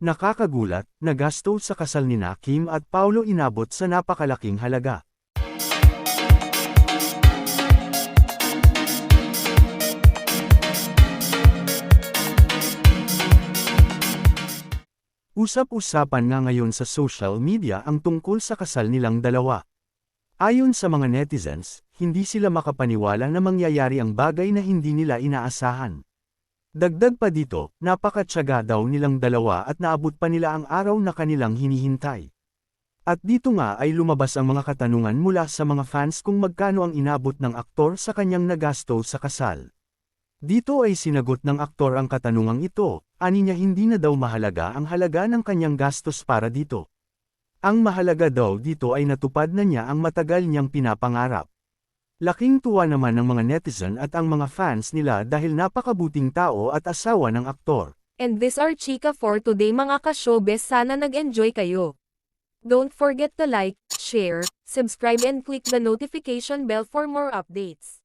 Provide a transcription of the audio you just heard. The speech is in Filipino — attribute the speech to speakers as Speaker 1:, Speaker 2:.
Speaker 1: Nakakagulat, na gasto sa kasal ni na Kim at Paulo inabot sa napakalaking halaga. Usap-usapan nga ngayon sa social media ang tungkol sa kasal nilang dalawa. Ayon sa mga netizens, hindi sila makapaniwala na mangyayari ang bagay na hindi nila inaasahan. Dagdag pa dito, napakatsaga daw nilang dalawa at naabot pa nila ang araw na kanilang hinihintay. At dito nga ay lumabas ang mga katanungan mula sa mga fans kung magkano ang inabot ng aktor sa kanyang nagasto sa kasal. Dito ay sinagot ng aktor ang katanungang ito, ani niya hindi na daw mahalaga ang halaga ng kanyang gastos para dito. Ang mahalaga daw dito ay natupad na niya ang matagal niyang pinapangarap. Laking tuwa naman ng mga netizen at ang mga fans nila dahil napakabuting tao at asawa ng aktor.
Speaker 2: And this are Chika for today mga ka-showbiz sana nag-enjoy kayo. Don't forget to like, share, subscribe and click the notification bell for more updates.